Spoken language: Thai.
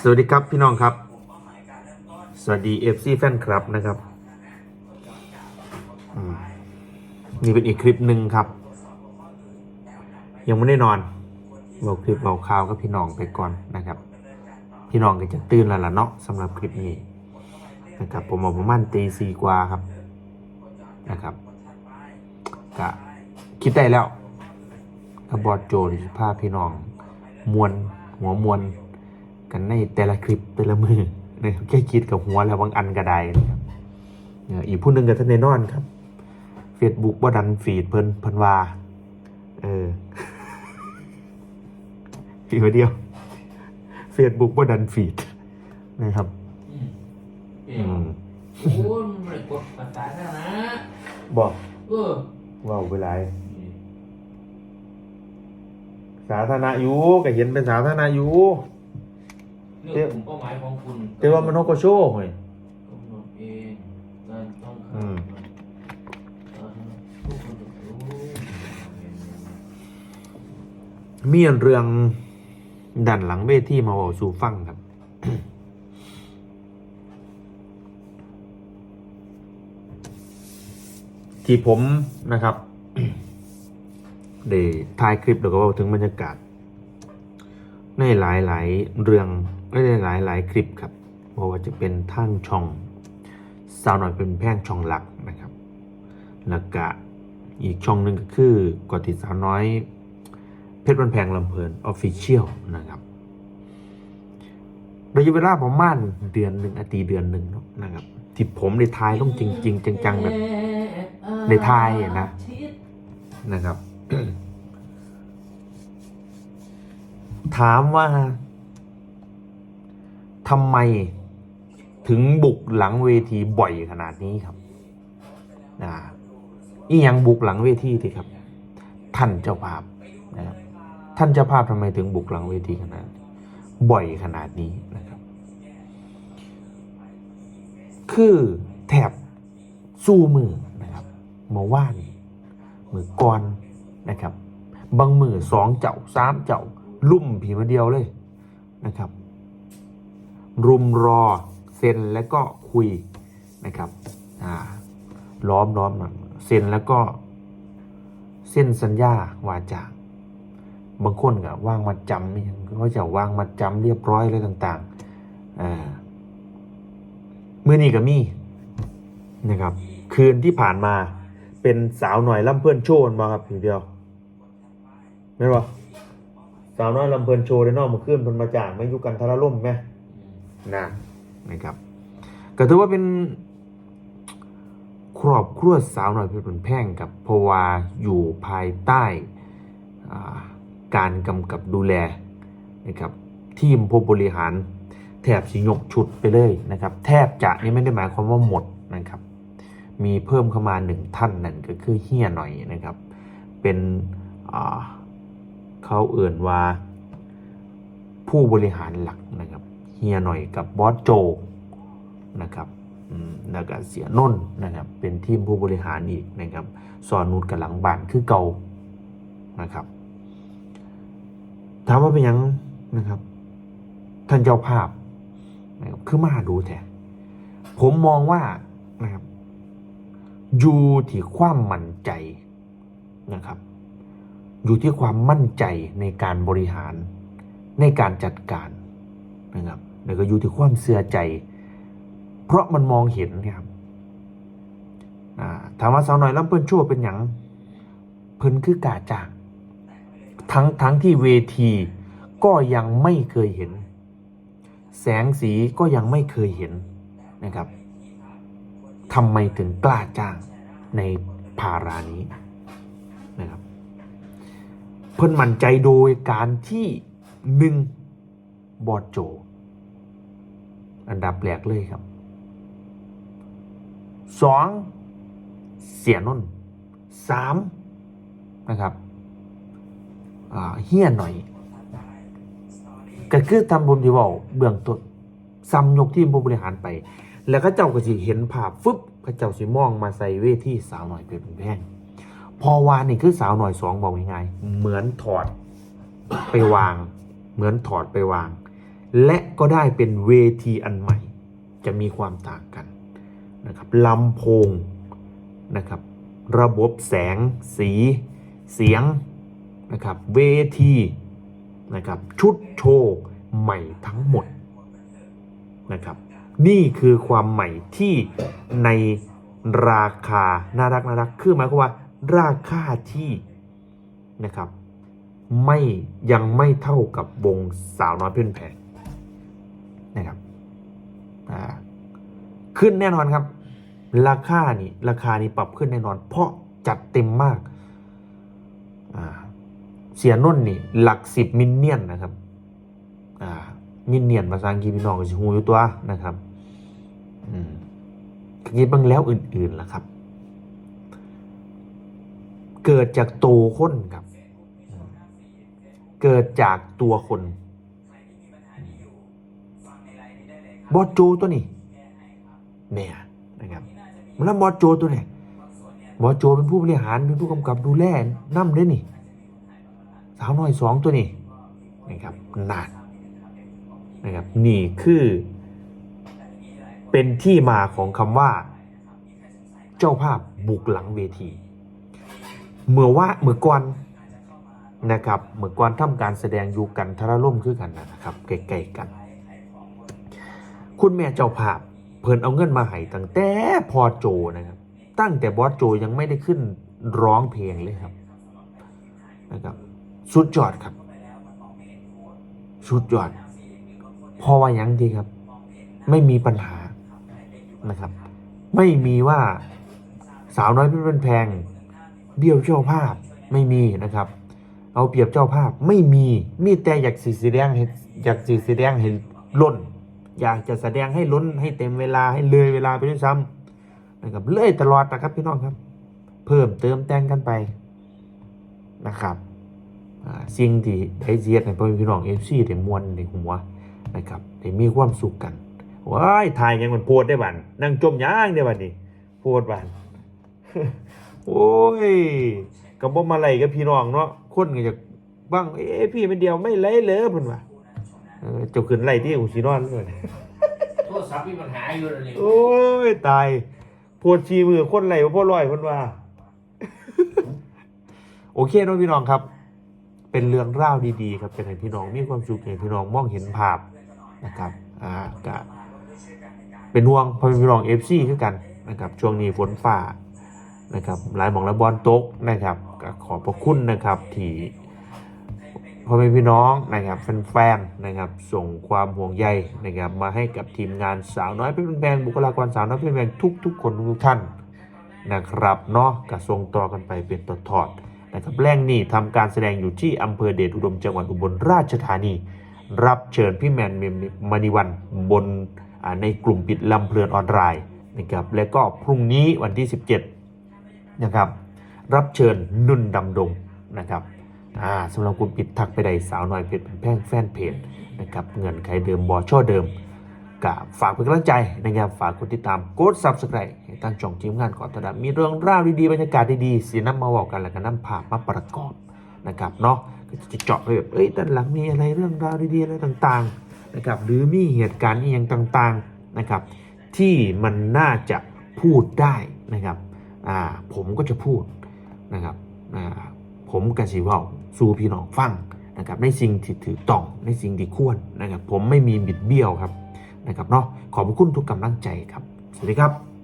สวัสดีครับพี่น้องครับ สวัสดีเอฟซีแฟนคลับนะครับนี่เป็นอีกคลิปหนึ่งครับ ยังไม่ได้นอนเราคลิปเราข่าวกับพี่น้องไปก่อนนะครับ พี่น้องก็จะตื่นแล้วล่ะเนาะสำหรับคลิปนี้นะครับ ผมเอาประมาณตีสี่กว่าครับนะครับก็คิดได้แล้วกระบอดโจรภาพพี่น้อง มวนหัวมวน กันในแต่ละคลิปแต่ละมือนะครับแค่คิดกับหัวแล้วบางอันก็ได้นะครับเอ่ออีกผู้หนึ่งกับท่านในนอนครับ Facebook บ่ดันฟีดเพิ่นเพิ่นว่าเอออีกเดียว Facebook บ่ดันฟีดนะครับอืมเออืงมโอ้ยมันไม่ได้กดภาษาหน้านะบอกเออเว่าเวลาสาธารณะอยู่ก็เห็นเป็นสาธารณะอยู่ เรื่องกลุ่มเป้าหมายของคุณแต่ว่ามันโฮกโชว์เฮ้ย กำหนดเองการต้องอืมสาธารณะผู้คนรู้มีเรื่องดันหลังเวทีมาบอกสู่ฟังครับ ที่ผมนะครับได้ถ่ายคลิปแล้วก็เว้าถึงบรรยากาศ ในหลายหลายๆเรื่อง ในหลายหลายๆคลิปครับเพราะว่าจะเป็นท่างช่องสาวหน่อยเป็นแพ่งช่องหลักนะครับ แล้วก็อีกช่องหนึ่งก็คือกอติดสาวน้อย เพชรวันแพงลำเพลินออฟฟิเชียลนะครับระยะเวลาประมาณเดือนหนึ่งอาทิตย์เดือนหนึ่งนะครับที่ผมได้ทายต้องจริงๆจังๆแบบในไทยนะนะครับ ถามว่า ทำไมถึงบุกหลังเวทีบ่อยขนาดนี้ครับนะอียังบุกหลังเวทีทีครับ ท่านเจ้าภาพนะครับท่านเจ้าภาพทำไมถึงบุกหลังเวทีขนาด บ่อยขนาดนี้นะครับ คือแถบสู้มือนะครับเมื่อว่านมือก่อนนะครับ บางมือสองเจ้าสามเจ้าลุ่มผีมาเดียวเลยนะครับ รุมรอเซ็นแล้วก็คุยนะครับล้อมล้อมหน่อยเซ็นแล้วก็เส้นสัญญาวาจาบางคนก็ว่างมาจำนี่เขาจะว่างมาจำเรียบร้อยเลยต่างๆอ่ามือนี้ก็มีนะครับ คืนที่ผ่านมาเป็นสาวหน่อยลำเพื่อนโชว์มาครับทีเดียวไม่นบ่สาวน้อยลำเพลินโชว์ได้นอกมาขึ้นเพิ่นมาจากไม่ยุกันทาราล่มไหม นะนะครับก็ถือว่าเป็นครอบครัวสาวหน่อยเพชรบุญแพ่งกับเพราะว่าอยู่ภายใต้การกำกับดูแลนะครับทีมผู้บริหารแทบสิยกชุดไปเลยนะครับ แทบจะนี่ไม่ได้หมายความว่าหมดนะครับ มีเพิ่มเข้ามาหนึ่งท่านนั่นก็คือเฮียหน่อยนะครับ เป็นเขาเอื่นว่าผู้บริหารหลักนะครับ เฮียหน่อยกับบอสโจนะครับแล้วก็เสียนนท์นะครับเป็นทีมผู้บริหารอีกนะครับสอนนุดกับหลังบานคือเก่านะครับถามว่าเป็นยังนะครับ ท่านเจ้าภาพนะครับคือมาดูแท้ผมมองว่านะครับอยู่ที่ความมั่นใจนะครับ อยู่ที่ความมั่นใจในการบริหารในการจัดการ นะครับแล้วก็อยู่ที่ความเสื่อใจ เพราะมันมองเห็นนะครับถามว่าสาวน้อยลำเพิ่นชั่วเป็นหยังเพิ่นคือกาจากทั้งทั้งที่เวทีก็ยังไม่เคยเห็น แสงสีก็ยังไม่เคยเห็นนะครับทำไมถึงกล้าจ้างในภารานี้นะครับ เพิ่นมั่นใจโดยการที่หนึ่งบอดโจ อันดับแรกเลยครับสองเสียนนท์สามนะครับเฮี้ยหน่อย ก็คือทำผมที่บอกเบื้องต้นซ้ำยกทีมผู้บริหารไป แล้วก็เจ้าก็สิเห็นภาพฟึบก็เจ้าสิมองมาใส่เวทีสาวหน่อยเป็นแพงพอวานนี่คือสาวหน่อยสองบอกง่ายๆเหมือนถอดไปวาง เหมือนถอดไปวาง และก็ได้เป็นเวทีอันใหม่ จะมีความต่างกันนะครับลำโพงนะครับระบบแสง สี เสียงนะครับเวทีนะครับชุดโชว์ใหม่ทั้งหมดนะครับนี่คือความใหม่ที่ในราคาน่ารักน่ารักคือหมายความว่าราคาที่นะครับไม่ยังไม่เท่ากับวงสาวน้อยเพื่อนแพง นะครับอ่าขึ้นแน่นอนครับ ราคานี่ราคานี้ปรับขึ้นแน่นอน เพราะจัดเต็มมากอ่าเสียนุ่นนี่ หลักสิบมิลเนียนนะครับอ่ามิลเนียนภาษาอังกฤษพี่น้องก็จะฮูอยู่ตัวนะครับอืมทีนี้บางแล้วอื่นๆล่ะครับ เกิดจากตัวคนครับ เกิดจากตัวคน บอโจตัวนี้เนี่นะครับมันแล้วบอโจตัวเนี่ยบอโจเป็นผู้บริหารเป็นผู้กำกับดูแลนำด้วยนี่สาวน้อยสองตัวนี้นะครับนานนะครับนี่คือ เป็นที่มาของคำว่า เจ้าภาพบุกหลังเวที เมื่อว่าเมื่อก่อนนะครับเมื่อก่อนทำการแสดงอยู่กันทารล่มคือกันนะครับใกล้ๆกัน คุณแม่เจ้าภาพ เพิ่นเอาเงินมาให้ตั้งแต่พอโจนะครับ ตั้งแต่บอสโจยังไม่ได้ขึ้นร้องเพลงเลยครับนะครับสุดยอดครับ สุดยอดพราะว่ายังดีครับ ไม่มีปัญหานะครับ ไม่มีว่าสาวน้อยเพื่อนแพง เบี้ยวเจ้าภาพไม่มีนะครับ เอาเปรียบเจ้าภาพไม่มีมีแต่อยากสีแสดงให้อยากสีแสดงให้ล้น อยากจะแสดงให้ล้นให้เต็มเวลาให้เลยเวลาไปด้วยซ้ำนะครับเลยตลอดนะครับพี่น้องครับ เพิ่มเติมแต่งกันไปนะครับสิ่งที่ได้เสียดในพ่อพี่น้องเอฟซีได้มวนในหัวนะครับได้มีความสุขกันว้ายถ่ายยังมันโพดได้บันนั่งจมย่างได้บันนี่โพดบันโอ้ยก็บ่มาไล่กับพี่น้องเนาะคนก็จะบ้างเอ้พี่มันเดียวไม่ไล่เลยเพิ่นว่า เออเจ้าขึ้นไล่ที่อุสินอนเลยโทรศัพท์มีปัญหาอยู่แล้วนี่โอ้ยตายโพดชีมือคนไหลบ่พอลอยเพิ่นว่า โอเคเน้องพี่น้องครับ เป็นเรื่องเล่าวดีๆ ครับจะให้พี่น้องมีความสุขให้พี่น้องมองเห็นภาพนะครับ อ่ากะเป็นห่วงพ่อแม่พี่น้องเอฟซีคือกันนะครับ ช่วงนี้ฝนฝ่านะครับหลายหมองและบอลตกนะครับก็ขอบพระคุณนะครับที่ พ่อแม่พี่น้องนะครับแฟนๆนะครับส่งความห่วงใยนะครับมาให้กับทีมงานสาวน้อยเพชรเป็นแพงบุคลากรสาวน้อยเพชรเป็นแพงทุกๆ คนทุกท่านนะครับเนาะก็ส่งต่อกันไปเป็นตอดๆนะครับแรงนี่ทำการแสดงอยู่ที่อำเภอเดชอุดมจังหวัดอุบลราชธานี รับเชิญพี่แมนมณีวันบนในกลุ่มปิดลำเพลินออนไลน์นะครับและก็พรุ่งนี้วันที่ 17นะครับรับเชิญนุ่นดำดงนะครับ อ่าสำหรับกลุ่มปิดทักไปได้สาวน้อยเพชรเป็นแพงแฟนเพจนะครับเงินไขเดิมบอช่อเดิมกับฝากเป็นกำลังใจนะครับฝากกดติดตามกดซับสไครต์ตั้งช่องทีมงานก่อนตอนมีเรื่องราวดีๆบรรยากาศดีๆสีน้ำมาบอกกันแล้วก็น้ำผ่ามาประกอบนะครับเนาะก็จะเจาะไปแบบเอ้ยด้านหลังมีอะไรเรื่องราวดีๆอะไรต่างๆนะครับหรือมีเหตุการณ์อหย่างต่างๆนะครับที่มันน่าจะพูดได้นะครับอ่าผมก็จะพูดนะครับอ่า ผมกสิเว่าสู่พี่น้องฟังนะครับในสิ่งที่ถือต้องในสิ่งที่ควรนะครับ ผมไม่มีบิดเบี้ยวครับนะครับเนาะขอบคุณทุกกำลังใจครับ สวัสดีครับ